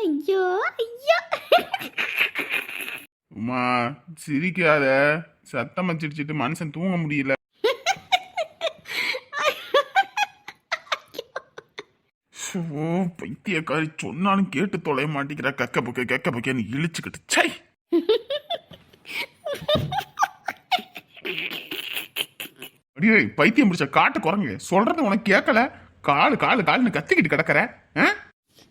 ஐயோ ஐயோ. உமா சிரிக்காத. சத்தம் வச்சிடிச்சிட்டு மனுஷன் தூங்க முடியல. ஓ பைத்தியக்காரி சொன்னாலும் கேட்டு தொலைய மாட்டேங்கிற கக்க புக்க கக்க புக்கன்னு இழிச்சுக்கிட்டு சை அடியே பைத்தியம் பிடிச்ச காட்டு குரங்கு. சொல்றது உனக்கு கேட்கல? காலு காலு காலுன்னு கத்திக்கிட்டு கிடக்குற?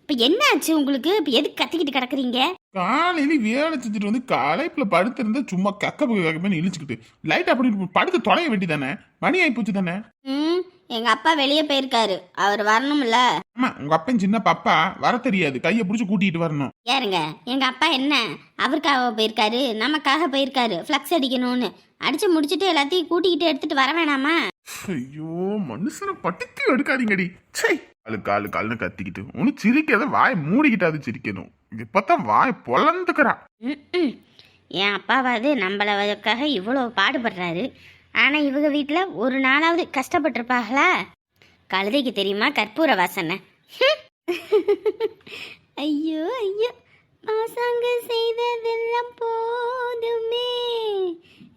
இப்போ என்ன ஆச்சு உங்களுக்கு? இப்போ எதுக்கு கத்திக்கிட்டு கிடக்குறீங்க? காலையில வேலை செஞ்சுட்டு வந்து களைப்புல படுத்திருந்தா சும்மா கக்க கக்கமே இழிச்சுக்கிட்டு. லைட் அப்படி படுத்து தொலைய வேண்டி தானே மணி ஆகி போச்சு தானே ம் எங்க அப்பா வெளியே போயிருக்காரு. அவர் வரணும்ல. ஆமா உங்க அப்பன் சின்ன பாப்பா வர தெரியாது. கையை பிடிச்சி கூட்டிட்டு வரணும். ஏறுங்க. எங்க அப்பா என்ன? அவருக்காக போயிருக்காரு. நமக்காக போயிருக்காரு. ஃப்ளக்ஸ் அடிக்கணும்னு. அடிச்சு முடிச்சுட்டு எல்லாத்தையும் கூட்டிக்கிட்டு எடுத்துட்டு வர வேணாமா? ஐயோ மனுஷனை பட்டுத்தி எடுக்காதீங்கடி. சை காலு காலு காலுன்னு கத்திக்கிட்டு. ஒன்னும் சிரிக்காத வாயை மூடிக்கிட்டாது சிரிக்கணும். இப்பதான் வாய் பொலந்துக்கிறா ம்ம். என் அப்பாவாவது நம்மளவுக்காக இவ்வளோ பாடுபடுறாரு. ஆனால் இவங்க வீட்டில் ஒரு நாளாவது கஷ்டப்பட்டிருப்பாங்களா? கழுதைக்கு தெரியுமா? கற்பூர வாசனை. ஐயோ ஐயோ. பாசாங்க செய்ததெல்லாம் போதுமே.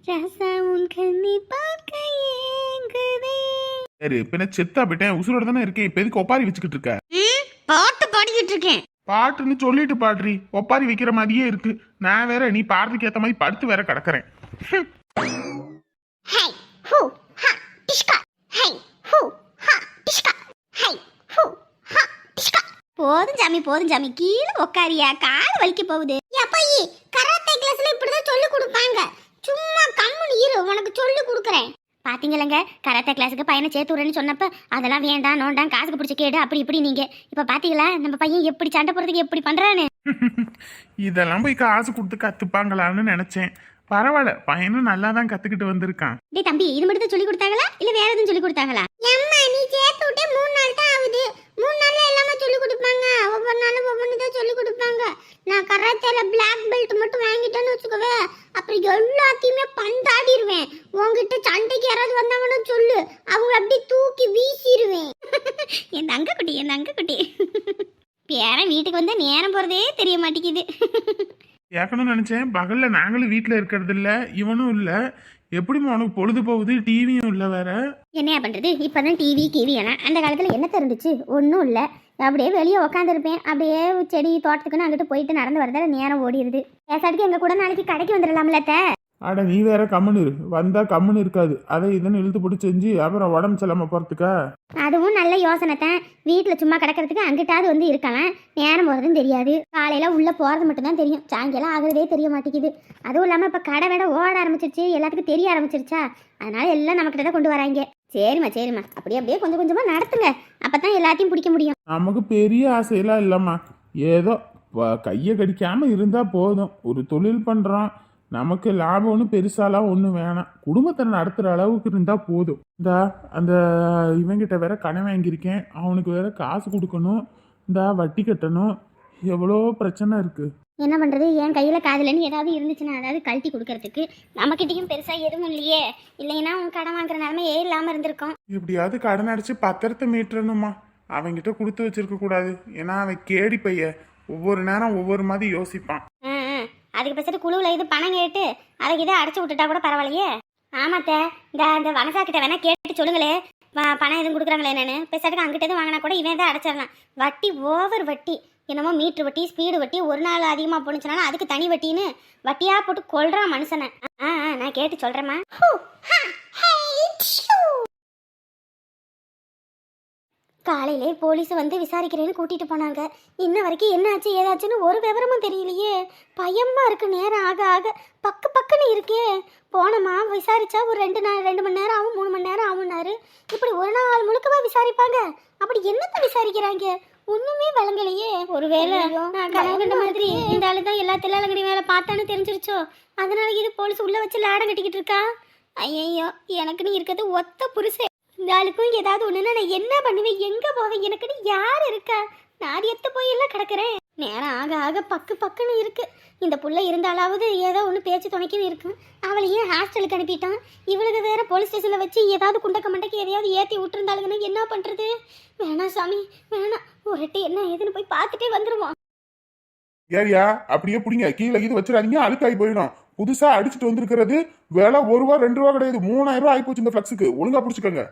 ராசா உன் கண்ணி பார்க்க ஏங்குதே. சரி பின்ன செத்தா போயிட்டேன். உசுரோட தானே இருக்கேன். இப்ப எதுக்கு ஒப்பாரி வச்சுக்கிட்டு இருக்க? ம், பாட்டு பாடிக்கிட்டு இருக்கேன். பாட்டுன்னு சொல்லிட்டு பாடுறி. ஒப்பாரி வைக்கிற மாதிரியே இருக்கு. நான் வேற நீ பாடுறதுக்கு ஏத்த மாதிரி படுத்து வேற கிடக்குறேன். ஹம். ஹை ஹூ ஹா டிஷ்கா. ஹை ஹூ ஹா டிஷ்கா. ஹை ஹூ ஹா டிஷ்கா. போதும் ஜாமி போதும் ஜாமி கீழே உக்காரியா? கால் வலிக்க போகுது. அப்பா கராத்தே கிளாஸ்ல இப்படிதான் சொல்லி கொடுப்பாங்க. சும்மா கம்முனு இரு உனக்கு சொல்லி கொடுக்குறேன். பாத்தீங்களங்க கராத்தே கிளாஸுக்கு பையனை சேர்த்து விடுறேன்னு சொன்னப்ப அதெல்லாம் வேண்டாம் நோண்டாம் காசுக்கு பிடிச்ச கேடு அப்படி இப்படி நீங்க. இப்ப பாத்தீங்களா நம்ம பையன் எப்படி சண்டை போறதுக்கு எப்படி பண்றான்னு? இதெல்லாம் போய் காசு கொடுத்து கத்துப்பாங்களான்னு நினைச்சேன். பரவாயில்ல பையனும் நல்லா தான் கத்துக்கிட்டு வந்திருக்கான். டேய் தம்பி இது மட்டும் தான் சொல்லி கொடுத்தாங்களா? இல்ல வேற எதுவும் சொல்லி கொடுத்தாங்களா? அம்மா நீ சேர்த்து விட்டே மூணு நாள் தான் ஆகுது மூணு நாள்ல எல்லாமே சொல்லி கொடுப்பாங்க ஒவ்வொரு நாளும் ஒவ்வொன்று தான் சொல்லி கொடுப்பாங்க நான் கராத்தேல பிளாக் பெல்ட் மட்டும் வாங்கிட்டேன்னு வச்சுக்கவே அப்புறம் எல்லாத்தையுமே பந்தாடிடுவேன் உங்ககிட்ட சண்டைக்கு யாராவது வந்தாங்கன்னு சொல்லு அவங்க அப்படியே தூக்கி வீசிடுவேன் என் தங்க குட்டி என் தங்க குட்டி பேரன் வீட்டுக்கு வந்தா நேரம் போறதே தெரிய மாட்டேங்குது கேட்கணும்னு நினச்சேன். பகலில் நாங்களும் வீட்டில் இருக்கிறது இல்லை. இவனும் இல்லை. எப்படிம்மா உனக்கு பொழுது போகுது? டிவியும் இல்லை வேற. என்னையா இப்போ தான் டிவி கிவி எல்லாம் அந்த காலத்தில் என்ன தெரிஞ்சுச்சு ஒன்றும் இல்லை. அப்படியே வெளியே உட்காந்துருப்பேன் அப்படியே செடி தோட்டத்துக்குன்னு அங்கிட்டு போயிட்டு நடந்து வரதால நேரம் ஓடிடுது பேசாட்டுக்கு எங்கள் கூட நாளைக்கு கடைக்கு வந்துடலாம்ல அட நீ வேற கம்முன்னு இரு. வந்தா கம்முன்னு இருக்காது. அதை இதுன்னு இழுத்து பிடிச்சி செஞ்சு அப்புறம் உடம்பு செல்லாம போறதுக்கா. அதுவும் நல்ல யோசனை தான் வீட்டில் சும்மா கிடக்கிறதுக்கு அங்கிட்டாவது வந்து இருக்கலாம் நேரம் போகிறதும் தெரியாது. காலையில் உள்ளே போகிறது மட்டும்தான் தெரியும். சாயங்காலம் ஆகுறதே தெரிய மாட்டேங்குது. அதுவும் இல்லாமல் இப்போ கடை விட ஓட ஆரம்பிச்சிருச்சு. எல்லாத்துக்கும் தெரிய ஆரம்பிச்சிருச்சா? அதனால எல்லாம் நம்மக்கிட்ட தான் கொண்டு வராங்க. சரிம்மா சரிம்மா. அப்படியே அப்படியே கொஞ்சம் கொஞ்சமாக நடத்துங்க. அப்போ தான் எல்லாத்தையும் பிடிக்க முடியும். நமக்கு பெரிய ஆசையெல்லாம் இல்லம்மா. ஏதோ கையை கடிக்காம இருந்தா போதும். ஒரு தொழில் பண்றோம். நமக்கு லாபம் ஒன்றும் பெருசாலாம் ஒன்றும் வேணாம். குடும்பத்தை நடத்துகிற அளவுக்கு இருந்தால் போதும். இந்த அந்த இவங்கிட்ட வேற கடன் வாங்கியிருக்கேன். அவனுக்கு வேற காசு கொடுக்கணும். இந்த வட்டி கட்டணும். எவ்வளோ பிரச்சனை இருக்குது என்ன பண்ணுறது என் கையில் காதலன்னு ஏதாவது இருந்துச்சுன்னா அதாவது கழட்டி கொடுக்கறதுக்கு நம்மக்கிட்டேயும் பெருசாக எதுவும் இல்லையே. இல்லைன்னா உன் கடன் வாங்குற நிலமையே இல்லாமல் இருந்திருக்கோம். எப்படியாவது கடன் அடிச்சு பத்திரத்தை மீட்டுறணுமா? அவன்கிட்ட கொடுத்து வச்சிருக்க கூடாது. ஏன்னா அவன் கேடி பைய ஒவ்வொரு நேரம் ஒவ்வொரு மாதிரி யோசிப்பான். ஆ. அதுக்கு பேசிட்டு குழுவில் இது பணம் கேட்டு அதை இதை அடைச்சி விட்டுட்டா கூட பரவாயில்லையே. ஆமாத்த இந்த இந்த வனசா கிட்ட வேணா கேட்டு சொல்லுங்களே. ப- பணம் எதுவும் கொடுக்குறாங்களே என்னன்னு. பேசாட்டுக்கு அங்கிட்ட எதுவும் வாங்கினா கூட இவன் தான் அடைச்சிடலாம். வட்டி ஓவர் வட்டி. என்னமோ மீட்ரு வட்டி ஸ்பீடு வட்டி ஒரு நாள் அதிகமாக போணுச்சுனாலும் அதுக்கு தனி வட்டின்னு வட்டியாக போட்டு கொள்றான் மனுஷனை. ஆ ஆ நான் கேட்டு சொல்கிறேம்மா காலையிலே போலீஸ் வந்து விசாரிக்கிறேன்னு கூட்டிட்டு போனாங்க. இன்ன வரைக்கும் என்ன ஆச்சு ஏதாச்சுன்னு ஒரு விவரமும் தெரியலையே. பயமா இருக்கு நேரம் ஆக ஆக. பக்கு பக்குன்னு இருக்கே. போனோமா விசாரிச்சா ஒரு ரெண்டு நாள் ரெண்டு மணி நேரம் ஆகும் மூணு மணி நேரம் ஆகும்னாரு. இப்படி ஒரு நாள் முழுக்கவா விசாரிப்பாங்க? அப்படி என்னத்த விசாரிக்கிறாங்க? ஒண்ணுமே விளங்கலையே. ஒருவேளை கனவு மாதிரி. இந்த ஆளு தான் எல்லா தில்லாலங்கடி வேலை பார்த்தான்னு தெரிஞ்சிருச்சோ? அதனால இது போலீஸ் உள்ள வச்சு லாடம் கட்டிக்கிட்டு இருக்கா? ஐயோ எனக்குன்னு இருக்கிறது ஒத்த புருஷன் இந்த ஆளுக்கும் ஏதாவது ஒண்ணுன்னா நான் என்ன பண்ணுவேன்? எங்க போவேன்? எனக்குன்னு யார் இருக்கா? நான் எத்த போய் எல்லாம் கிடக்குறேன். நேரம் ஆக ஆக பக்கு பக்குன்னு இருக்கு. இந்த புள்ள இருந்தாலாவது ஏதோ ஒன்று பேச்சு துணைக்குன்னு இருக்கும். அவளையும் ஏன் ஹாஸ்டலுக்கு அனுப்பிட்டான். இவளுக்கு வேற போலீஸ் ஸ்டேஷனில் வச்சு ஏதாவது குண்டக்க மண்டைக்கு எதையாவது ஏற்றி விட்டுருந்தாளுங்கன்னா என்ன பண்ணுறது வேணாம் சாமி வேணாம் ஒரு என்ன ஏதுன்னு போய் பார்த்துட்டே வந்துருவோம் ஏரியா அப்படியே பிடிங்க. கீழே இது வச்சிடாதீங்க. அழுக்காகி போயிடும். புதுசாக அடிச்சுட்டு வந்திருக்கிறது வேலை ஒரு ரூபா ரெண்டு ரூபா கிடையாது. மூணாயிரம் ரூபா ஆயிப்போச்சு இந்த ஃப்ளக்ஸுக்கு ஒழுங்காக பிடிச்சிக்கோங்க.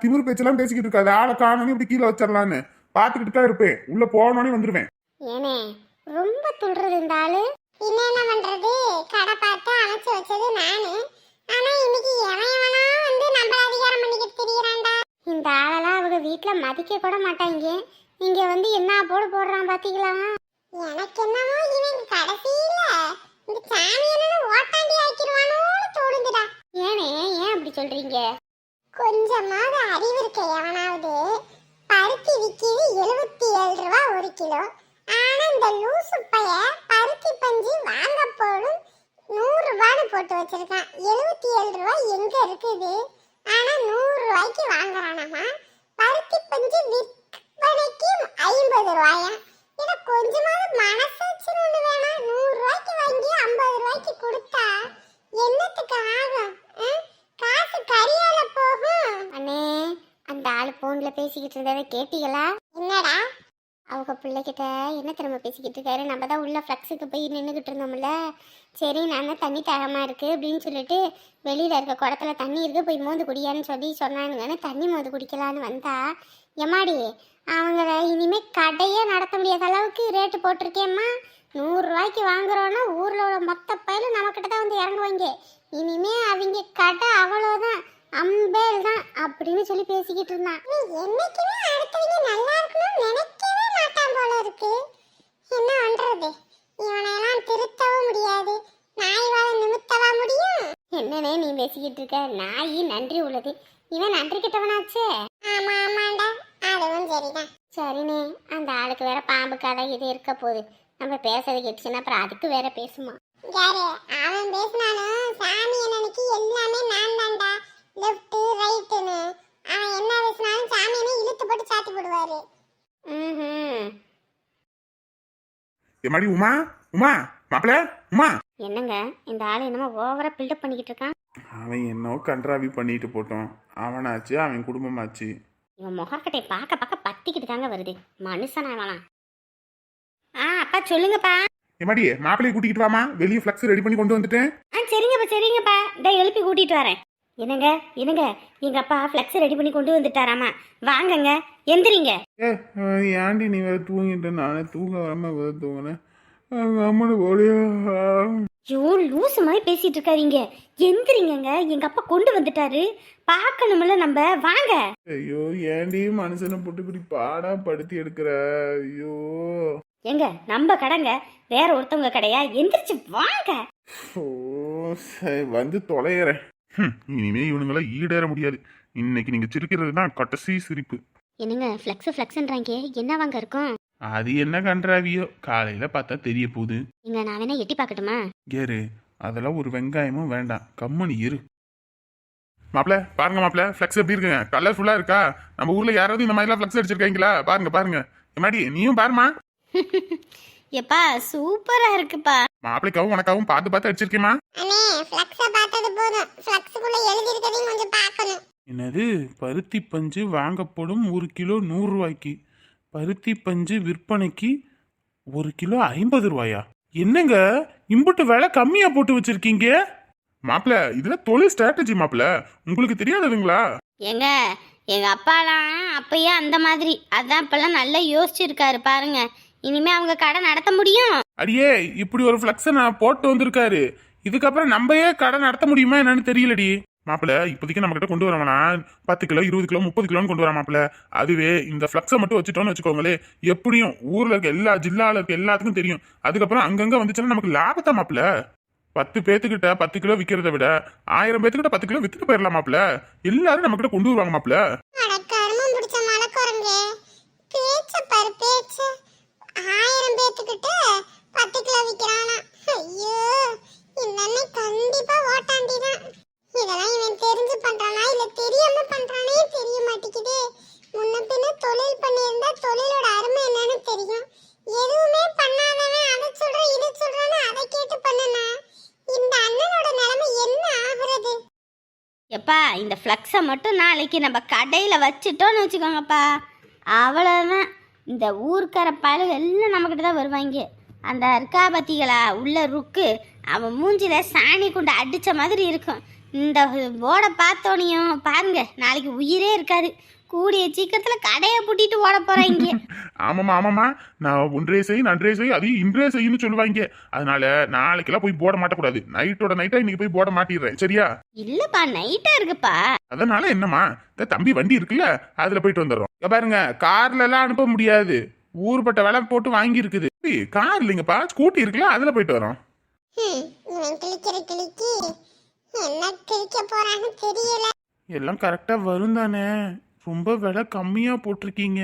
திமிரு பேச்செல்லாம் பேசிக்கிட்டு இருக்காது. ஆளை காணணும் இப்படி கீழே வச்சிடலான்னு. பார்த்துக்கிட்டு தான் இருப்பேன். உள்ள போனோடனே வந்துருவேன். ஏனே ரொம்ப துள்றது இந்த ஆளு. என்ன பண்றது? கடை பார்த்து அமைச்சு வச்சது நானு. ஆனா இன்னைக்கு எவன் எவனா வந்து நம்மள அதிகாரம் பண்ணிக்கிட்டு திரியறான்டா. இந்த ஆளெல்லாம் அவங்க வீட்டில் மதிக்க கூட மாட்டாங்க இங்க வந்து என்ன போட போடுறான் பாத்தீங்களா? எனக்கு என்னமோ இவன் கடைசியில இந்த சாமியனு ஓட்டாண்டி ஆக்கிடுவானோன்னு தோணுதுடா. ஏனே ஏன் அப்படி சொல்றீங்க? கொஞ்சமாவது அறிவு இருக்க எவனாவது. பருத்தி விக்கிது எழுபத்தி ஏழு ரூபா ஒரு கிலோ. ஆனா இந்த லூசு பைய பருத்தி பஞ்சு வாங்க போடும் நூறு ரூபான்னு போட்டு வச்சிருக்கான். எழுபத்தி ஏழு ரூபாய் எங்க இருக்குது? ஆனா நூறு ரூபாய்க்கு வாங்குறானாமா? பருத்தி பஞ்சு விற்பனைக்கு ஐம்பது ரூபாயா? இதை கொஞ்சமாவது மனசாட்சின்னு ஒண்ணு வேணாம். நூறு ரூபாய்க்கு வாங்கி ஐம்பது ரூபாய்க்கு கொடுத்தா என்னத்துக்கு ஆகும்? ஆ? காசு கரியால போகும். அண்ணே அந்த ஆள் போன்ல பேசிக்கிட்டு இருந்ததை கேட்டீங்களா? என்னடா? அவங்க பிள்ளைகிட்ட என்ன திரும்ப பேசிக்கிட்டு இருக்காரு? நம்ம தான் உள்ள ஃப்ளக்ஸுக்கு போய் நின்றுக்கிட்டு இருந்தோம்ல. சரி நான் தான் தண்ணி தரமாக இருக்கு அப்படின்னு சொல்லிட்டு வெளியில் இருக்க குடத்துல தண்ணி இருக்குது போய் மோந்து குடியான்னு சொல்லி சொன்னானுங்கன்னு தண்ணி மோந்து குடிக்கலான்னு வந்தா எம்மாடி அவங்கள இனிமேல் கடையே நடத்த முடியாத அளவுக்கு ரேட்டு போட்டிருக்கேம்மா. நூறுரூவாய்க்கு வாங்குறோன்னா ஊரில் உள்ள மொத்த பயிலும் நம்மக்கிட்ட தான் வந்து இறங்குவாங்க. இனிமே அவங்க கடை அவ்வளோதான் அம்பேல் தான் அப்படின்னு சொல்லி பேசிக்கிட்டு இருந்தான். நீ என்னைக்குமே அடுத்தவங்க நல்லா இருக்கணும்னு நினைக்கவே மாட்டான் போல இருக்கு. என்ன பண்றது? இவனையெல்லாம் திருத்தவும் முடியாது. நாய்வால நிமித்தவா முடியும்? என்னனே நீ பேசிக்கிட்டு இருக்க? நாய் நன்றி உள்ளது. இவன் நன்றி கிட்டவனாச்சே. ஆமா ஆமாண்டா. அதுவும் சரிதான். சரிண்ணே. அந்த ஆளுக்கு வேற பாம்பு கதை இது இருக்க போகுது. நம்ம பேசுறது கேட்டுச்சுன்னா அப்புறம் அதுக்கு வேற பேசுமா? யாரு? அவன் பேசினாலும் சாமி அண்ணனுக்கு எல்லாமே நான் தான்டா லெஃப்ட் ரைட்டுன்னு அவன் என்ன பேசினாலும் சாமி அண்ணன் இழுத்து போட்டு சாத்தி போடுவாரு. ம் எம்மாடி உமா? உமா? மாப்பிள? உமா? என்னங்க? இந்த ஆள் என்னமோ ஓவரா பில்டப் பண்ணிக்கிட்டு இருக்கான். அவன் என்னோ கன்றாவி பண்ணிட்டு போட்டோம். அவனாச்சு அவன் குடும்பமாச்சு. இவன் முகக்கட்டை பார்க்க பார்க்க பத்திக்கிட்டு தாங்க வருது. மனுஷனா வேணாம் ஆ அப்பா சொல்லுங்கப்பா. எம்மாடி மாப்பிளைய கூட்டிக்கிட்டு வாமா வெளியே ஃப்ளக்ஸ் ரெடி பண்ணி கொண்டு வந்துட்டேன். ஆ சரிங்கப்பா சரிங்கப்பா. இதை எழுப்பி கூட்டிட்டு வரேன். என்னங்க என்னங்க? எங்க அப்பா ஃப்ளக்ஸ் ரெடி பண்ணி கொண்டு வந்துட்டாராமா. வாங்கங்க எந்திரிங்க. ஏ ஏன்டி நீ வேற தூங்கிட்டு? நானே தூங்க வராம வேற தூங்கினேன் அம்மனு ஓடியா ஐயோ லூசு மாதிரி பேசிட்டு இருக்காதீங்க. எந்திரிங்கங்க. எங்க அப்பா கொண்டு வந்துட்டாரு. பார்க்கணும்ல நம்ம. வாங்க. ஐயோ ஏன்டி மனுஷனை போட்டு இப்படி பாடா படுத்தி எடுக்கிற? ஐயோ. எங்க நம்ம கடைங்க வேற ஒருத்தவங்க கடையா? எந்திரிச்சு வாங்க. ஓ சரி வந்து தொலைகிறேன் இனிமே இவனுங்கள ஈடேற முடியாது. இன்னைக்கு நீங்க சிரிக்கிறது தான் கடைசி சிரிப்பு. என்னங்க ஃப்ளெக்ஸ் ஃப்ளெக்ஸ்ன்றாங்க என்ன வாங்க இருக்கும்? அது என்ன கன்றாவியோ? காலையில பார்த்தா தெரிய போகுது. இங்க நான் வேணா எட்டி பார்க்கட்டுமா? ஏறு அதெல்லாம் ஒரு வெங்காயமும் வேண்டாம். கம்மனி இரு. மாப்பிள பாருங்க மாப்பிள ஃப்ளெக்ஸ் எப்படி இருக்குங்க? கலர்ஃபுல்லா இருக்கா? நம்ம ஊர்ல யாராவது இந்த மாதிரிலாம் ஃப்ளெக்ஸ் அடிச்சிருக்கீங்களா? பாருங்க பாருங்க. எம்மாடி நீயும் பாருமா எப்பா சூப்பரா இருக்குப்பா. மாப்பிளைக்காவும் உனக்காவும் பார்த்து பார்த்து அடிச்சிருக்கேமா அண்ணே ஃப்ளக்ஸ பார்த்தது போதும். ஃப்ளக்ஸுக்குள்ள எழுதி இருக்கதையும் கொஞ்சம் பார்க்கணும். என்னது? பருத்தி பஞ்சு வாங்கப்படும் ஒரு கிலோ நூறு ரூபாய்க்கு. பருத்தி பஞ்சு விற்பனைக்கு ஒரு கிலோ ஐம்பது ரூபாயா? என்னங்க? இம்புட்டு விலை கம்மியா போட்டு வச்சிருக்கீங்க? மாப்பிள இதுல தொழில் ஸ்ட்ராட்டஜி மாப்பிள. உங்களுக்கு தெரியாததுங்களா? ஏங்க எங்க அப்பாலாம் அப்பயே அந்த மாதிரி. அதான் இப்பெல்லாம் நல்லா யோசிச்சிருக்காரு பாருங்க. இனிமே அவங்க கடை நடத்த முடியும். அடியே இப்படி ஒரு ஃப்ளக்ஸை நான் போட்டு வந்திருக்காரு. இதுக்கப்புறம் நம்ம ஏன் கடை நடத்த முடியுமா என்னன்னு தெரியலடி. மாப்பிள இப்போதைக்கு நம்ம கிட்ட கொண்டு வரவனா? பத்து கிலோ இருபது கிலோ முப்பது கிலோன்னு கொண்டு வர மாப்பிள. அதுவே இந்த ஃப்ளக்ஸை மட்டும் வச்சுட்டோம்னு வச்சுக்கோங்களே எப்படியும் ஊர்ல இருக்க எல்லா ஜில்லால இருக்க எல்லாத்துக்கும் தெரியும். அதுக்கப்புறம் அங்கங்க வந்துச்சுன்னா நமக்கு லாபத்தான் மாப்பிள? பத்து பேத்துக்கிட்ட பத்து கிலோ விற்கிறத விட ஆயிரம் பேத்துக்கிட்ட பத்து கிலோ வித்துட்டு போயிடலாம் மாப்பிள. எல்லாரும் நம்ம கிட்ட கொண்டு வருவாங்க மாப்பிள. அட கருமம் பிடிச்ச மலைக்குரங்க. பேச்ச. வித்துக்கிட்டு பத்து விற்கிறானா ஐயோ இவன் கண்டிப்பா ஓட்டாண்டி இதெல்லாம் இவன் தெரிஞ்சு பண்றானா இல்ல தெரியாம பண்றானே தெரிய மாட்டேங்குது. முன்ன பின்ன தொழில் பண்ணியிருந்தா தொழிலோட அருமை என்னன்னு தெரியும். எதுவுமே பண்ணாதவன் அதை சொல்றேன் இதை சொல்றான்னு இந்த அண்ணனோட நிலைமை என்ன ஆகுறது? எப்பா இந்த ஃப்ளக்ஸை மட்டும் நாளைக்கு நம்ம கடையில் வச்சுட்டோன்னு வச்சுக்கோங்கப்பா. அவ்வளோதான் இந்த ஊர்க்கார பயலுக எல்லாம் நம்மக்கிட்ட தான் வருவாங்க. அந்த இருக்கா பத்திகளா உள்ள ருக்கு அவன் மூஞ்சில சாணி கொண்டு அடித்த மாதிரி இருக்கும். இந்த போர்டை பார்த்தோனையும் பாருங்க நாளைக்கு உயிரே இருக்காது. கூடிய சீக்கிரத்தில் கடையை பூட்டிட்டு ஓட போகிறாங்க ஆமாம்மா ஆமாம்மா. நான் ஒன்றே செய் நன்றே செய் அதையும் இன்றே செய்யன்னு சொல்லுவாங்க. அதனால நாளைக்கெல்லாம் போய் போட மாட்டக்கூடாது. நைட்டோட நைட்டா இன்னைக்கு போய் போட மாட்டிடுறேன். சரியா? இல்லைப்பா நைட்டாக இருக்குப்பா. அதனால என்னம்மா? இந்த தம்பி வண்டி இருக்குல்ல அதுல போயிட்டு வந்துடுறோம். பாருங்க கார்ல எல்லாம் அனுப்ப முடியாது. ஊர்பட்ட விலை போட்டு வாங்கி இருக்குது கார் இல்லைங்கப்பா ஸ்கூட்டி இருக்குல்ல அதுல போயிட்டு வரோம். எல்லாம் கரெக்டா வரும் தானே. ரொம்ப விலை கம்மியா போட்டிருக்கீங்க.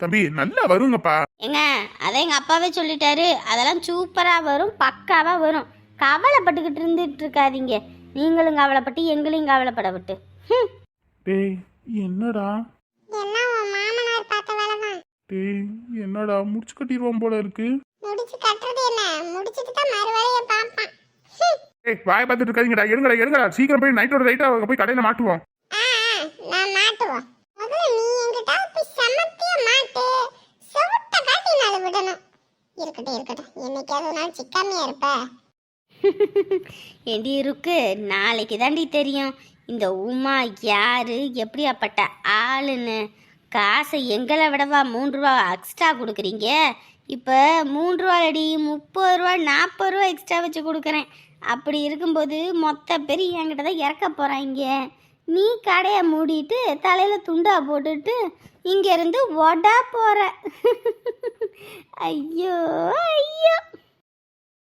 தம்பி நல்லா வருங்கப்பா. ஏங்க அதை எங்கள் அப்பாவே சொல்லிட்டாரு. அதெல்லாம் சூப்பராக வரும் பக்காவாக வரும். கவலைப்பட்டுக்கிட்டு இருந்துட்டு இருக்காதீங்க. நீங்களும் கவலைப்பட்டு எங்களையும் கவலைப்பட விட்டு. ஹம். டேய் என்னடா எல்லாம் உன் மாமனார் பார்த்த வேலைதான் டேய் என்னடா முடிச்சு கட்டிடுவோம் போல இருக்கு. முடிச்சு கட்டுறது என்ன? முடிச்சிட்டு தான் மறு வேலையை பார்ப்பான். ஹம். ஏய் வாய் பார்த்துட்டு இருக்காதீங்கடா. எடுங்கடா எடுங்கடா. சீக்கிரம் போய் நைட்டோட நைட்டா போய் கடையில மாட்டுவோம். ஆ ஆ, நான் மாட்டுவோம். முதல்ல நீ எங்கிட்ட போய் சமத்திய மாட்டு. செவுட்ட காட்டி நாள் விடணும். இருக்கட்டும் இருக்கட்டும். என்னைக்காவது ஒரு நாள் சிக்காமையா இருப்ப. ஏண்டி இருக்கு? நாளைக்கு தாண்டி தெரியும். இந்த உமா யாரு? எப்படியாப்பட்ட ஆளுன்னு. காசை எங்களை விடவா மூன்று ரூபா எக்ஸ்ட்ரா கொடுக்குறீங்க? இப்போ மூன்று ரூபா அடி முப்பது ரூபா நாற்பது ரூபா எக்ஸ்ட்ரா வச்சு கொடுக்குறேன். அப்படி இருக்கும்போது மொத்த பேர் என்கிட்ட தான் இறக்க போகிறாங்க நீ கடையை மூடிட்டு தலையில் துண்டா போட்டுட்டு இங்கேருந்து ஒடா போகிற ஐயோ ஐயோ.